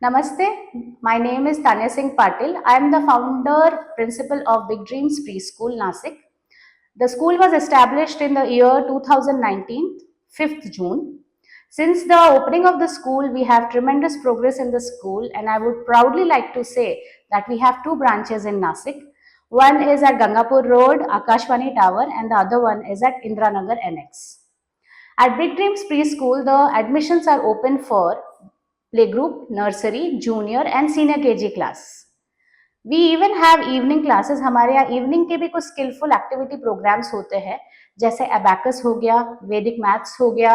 Namaste, my name is Tanya Singh Patil. I am the founder, principal of Big Dreams Preschool, Nasik. The school was established in the year 2019, 5th June. Since the opening of the school, we have tremendous progress in the school, and I would proudly like to say that we have two branches in Nasik. One is at Gangapur Road, Akashwani Tower, and the other one is at Indranagar NX. At Big Dreams Preschool, the admissions are open for playgroup, nursery, junior and senior KG class. We even have evening classes हमारे यहाँ evening के भी कुछ skilful activity programmes होते हैं जैसे abacus हो गया वैदिक मैथ्स हो गया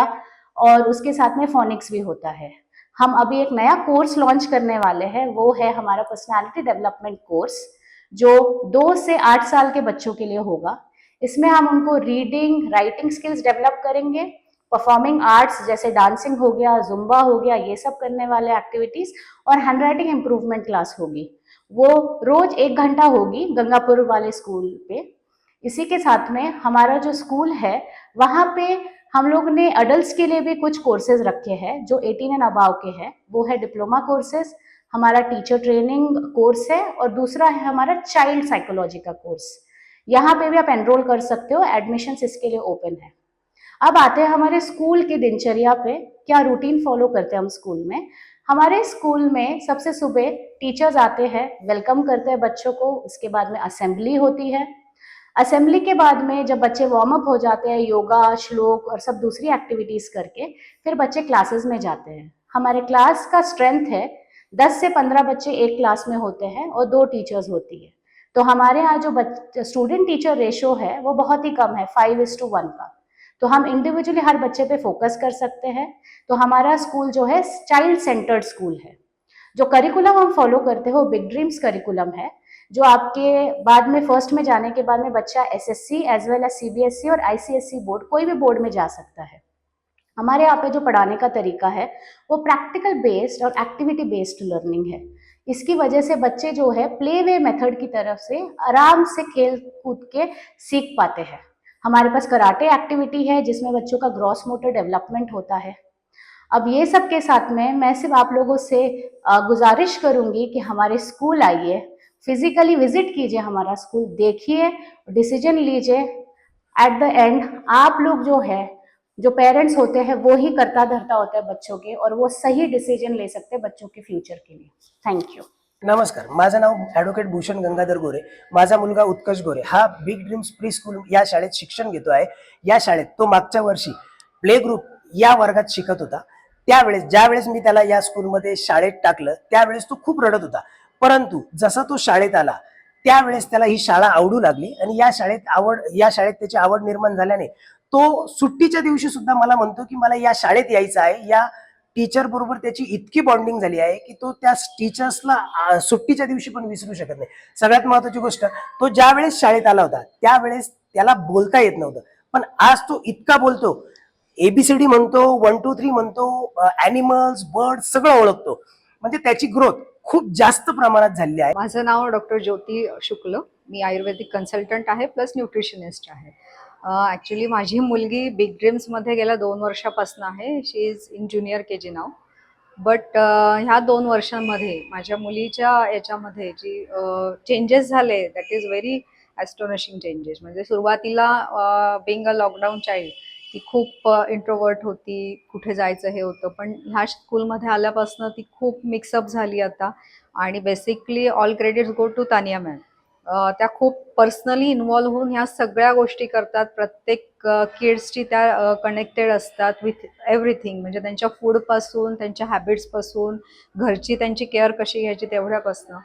और उसके साथ में फोनिक्स भी होता है। हम अभी एक नया कोर्स लॉन्च करने वाले हैं वो है हमारा पर्सनालिटी डेवलपमेंट कोर्स जो दो से आठ साल के बच्चों के लिए होगा। इसमें हम उनको रीडिंग राइटिंग स्किल्स डेवलप करेंगे परफॉर्मिंग आर्ट्स जैसे डांसिंग हो गया जुम्बा हो गया, ये सब करने वाले एक्टिविटीज़ और हैंड राइटिंग इम्प्रूवमेंट क्लास होगी। वो रोज एक घंटा होगी गंगापुर वाले स्कूल पे। इसी के साथ में हमारा जो स्कूल है, वहाँ पे हम लोग ने अडल्ट के लिए भी कुछ कोर्सेज रखे हैं, जो 18 एंड अबाव के हैं। वो है डिप्लोमा कोर्सेज हमारा टीचर ट्रेनिंग कोर्स है और दूसरा है हमारा चाइल्ड साइकोलॉजी का कोर्स यहाँ पे भी आप एनरोल कर सकते हो एडमिशन इसके लिए ओपन है। अब आते हैं हमारे स्कूल की दिनचर्या पे। क्या रूटीन फॉलो करते हैं हम स्कूल में? हमारे स्कूल में सबसे सुबह टीचर्स आते हैं वेलकम करते हैं बच्चों को, उसके बाद में असेंबली होती है। असेंबली के बाद में जब बच्चे वार्म अप हो जाते हैं योगा श्लोक और सब दूसरी एक्टिविटीज़ करके, फिर बच्चे क्लासेस में जाते हैं। हमारे क्लास का स्ट्रेंथ है 10 से 15 बच्चे एक क्लास में होते हैं और दो टीचर्स होती है। तो हमारे यहाँ जो स्टूडेंट टीचर रेशो है, वो बहुत ही कम है फाइव इज़ टू वन का। तो हम इंडिविजुअली हर बच्चे पे फोकस कर सकते हैं। तो हमारा स्कूल जो है चाइल्ड सेंटर्ड स्कूल है। जो करिकुलम हम फॉलो करते हो बिग ड्रीम्स करिकुलम है, जो आपके बाद में फ़र्स्ट में जाने के बाद में बच्चा SSC as well as CBSE और आईसीएसई बोर्ड कोई भी बोर्ड में जा सकता है। हमारे यहाँ पे जो पढ़ाने का तरीका है, वो प्रैक्टिकल बेस्ड और एक्टिविटी बेस्ड लर्निंग है। इसकी वजह से बच्चे जो है प्ले वे मेथड की तरफ़ से आराम से खेल कूद के सीख पाते हैं। हमारे पास कराटे एक्टिविटी है, जिसमें बच्चों का ग्रॉस मोटर डेवलपमेंट होता है। अब ये सब के साथ में मैं सिर्फ़ आप लोगों से गुजारिश करूँगी कि हमारे स्कूल आइए, फिजिकली विज़िट कीजिए हमारा स्कूल, देखिए, डिसीज़न लीजिए। एट द एंड आप लोग जो है, जो पेरेंट्स होते हैं, वो ही करता धरता होता है बच्चों के, और वो सही डिसीज़न ले सकते हैं बच्चों के फ्यूचर के लिए। थैंक यू नमस्कार माझं नाव ॲडव्होकेट भूषण गंगाधर गोरे. माझा मुलगा उत्कर्ष गोरे. हा बिग ड्रीम्स प्री स्कूल या शाळेत शिक्षण घेतो आहे. या शाळेत तो मागच्या वर्षी प्ले ग्रुप या वर्गात शिकत होता. त्यावेळेस ज्यावेळेस मी त्याला या स्कूलमध्ये शाळेत टाकलं त्यावेळेस तो खूप रडत होता. परंतु जसा तो शाळेत आला त्यावेळेस त्याला ही शाळा आवडू लागली आणि या शाळेत आवड या शाळेत त्याची आवड निर्माण झाल्याने तो सुट्टीच्या दिवशी सुद्धा मला म्हणतो की मला या शाळेत यायचं आहे. या टीचर बरोबर त्याची इतकी बॉन्डिंग झाली आहे की तो त्या टीचर्सला सुट्टीच्या दिवशी पण विसरू शकत नाही. सगळ्यात महत्वाची गोष्ट तो ज्या वेळेस शाळेत आला होता त्यावेळेस त्याला बोलता येत नव्हतं. पण आज तो इतका बोलतो एबीसीडी म्हणतो वन टू थ्री म्हणतो अॅनिमल्स बर्ड सगळं ओळखतो. म्हणजे त्याची ग्रोथ खूप जास्त प्रमाणात झालेली आहे. माझं नाव डॉक्टर ज्योती शुक्ल. मी आयुर्वेदिक कन्सल्टंट आहे प्लस न्यूट्रिशनिस्ट आहे. ॲक्च्युली माझी मुलगी बिग ड्रीम्समध्ये गेल्या दोन वर्षापासून आहे. She is in junior K ji now but ह्या दोन वर्षांमध्ये माझ्या मुलीच्या याच्यामध्ये जी चेंजेस झाले that is very astonishing changes म्हणजे सुरुवातीला बिंग अ लॉकडाऊन चाइल्ड ती खूप इंट्रोवर्ट होती कुठे जायचं हे होतं. पण ह्या स्कूलमध्ये आल्यापासून ती खूप मिक्सअप झाली आता. आणि basically all credits go to Tania ma'am त्या खूप पर्सनली इन्वॉल्व्ह होऊन ह्या सगळ्या गोष्टी करतात. प्रत्येक किड्सची त्या कनेक्टेड असतात विथ एव्हरीथिंग म्हणजे त्यांच्या फूडपासून त्यांच्या हॅबिट्सपासून घरची त्यांची केअर कशी घ्यायची तेवढ्यापासून.